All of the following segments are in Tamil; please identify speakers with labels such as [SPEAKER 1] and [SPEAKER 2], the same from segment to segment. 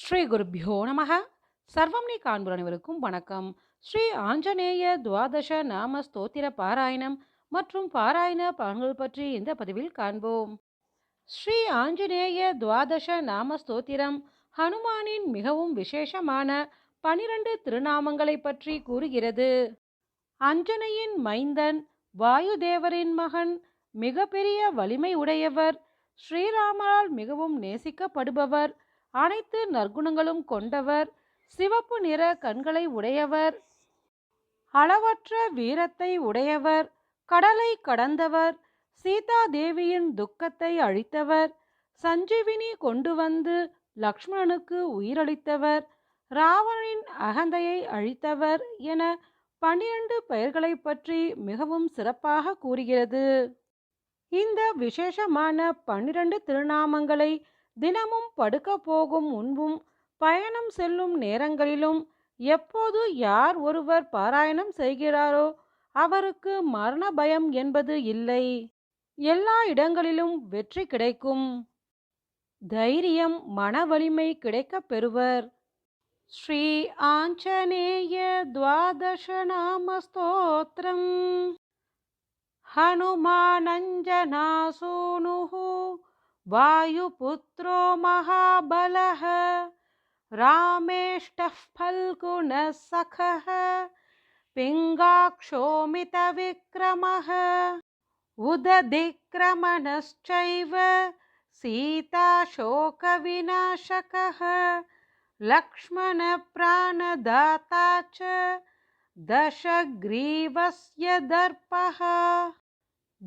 [SPEAKER 1] ஸ்ரீ குருப்பியோ நமக. சர்வம் நீ அனைவருக்கும் வணக்கம். ஸ்ரீ ஆஞ்சநேய துவாதச நாம ஸ்தோத்திர பாராயணம் மற்றும் பாராயண பலன்கள் பற்றி இந்த பதிவில் காண்போம். ஸ்ரீ ஆஞ்சநேய துவாதச நாம ஸ்தோத்திரம் ஹனுமானின் மிகவும் விசேஷமான பனிரெண்டு திருநாமங்களை பற்றி கூறுகிறது. அஞ்சனையின் மைந்தன் வாயுதேவரின் மகன் மிகப்பெரிய வலிமை உடையவர் ஸ்ரீராமரால் மிகவும் நேசிக்கப்படுபவர் அனைத்து நற்குணங்களும் கொண்டவர். சிவப்பு நிற கண்களை உடையவர். அளவற்ற வீரத்தை உடையவர். கடலை கடந்தவர். சீதா தேவியின் துக்கத்தை அழித்தவர். சஞ்சீவினி கொண்டு வந்து லக்ஷ்மணனுக்கு உயிரளித்தவர். ராவணனின் அகந்தையை அழித்தவர் என பன்னிரண்டு பெயர்களை பற்றி மிகவும் சிறப்பாக கூறுகிறது. இந்த விசேஷமான பன்னிரண்டு திருநாமங்களை தினமும் படுக்க போகும் முன்பும் பயணம் செல்லும் நேரங்களிலும் எப்போது யார் ஒருவர் பாராயணம் செய்கிறாரோ அவருக்கு மரண பயம் என்பது இல்லை. எல்லா இடங்களிலும் வெற்றி கிடைக்கும். தைரியம் மன வலிமை கிடைக்கப் பெறுவர். ஸ்ரீ ஆஞ்சநேய துவாதசநாம ஸ்தோத்திரம் ஹனுமானஞ்சனா சோனுஹூ वायुपुत्रो महाबलः रामेष्टः फल्गुनः सखः पिङ्गाक्षोमितविक्रमः उदधिक्रमणश्चैव सीताशोकविनाशकः लक्ष्मणप्राणदाता च दशग्रीवस्य दर्पः।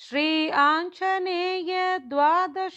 [SPEAKER 1] श्री आञ्जनेय द्वादशनामस्तोत्रम्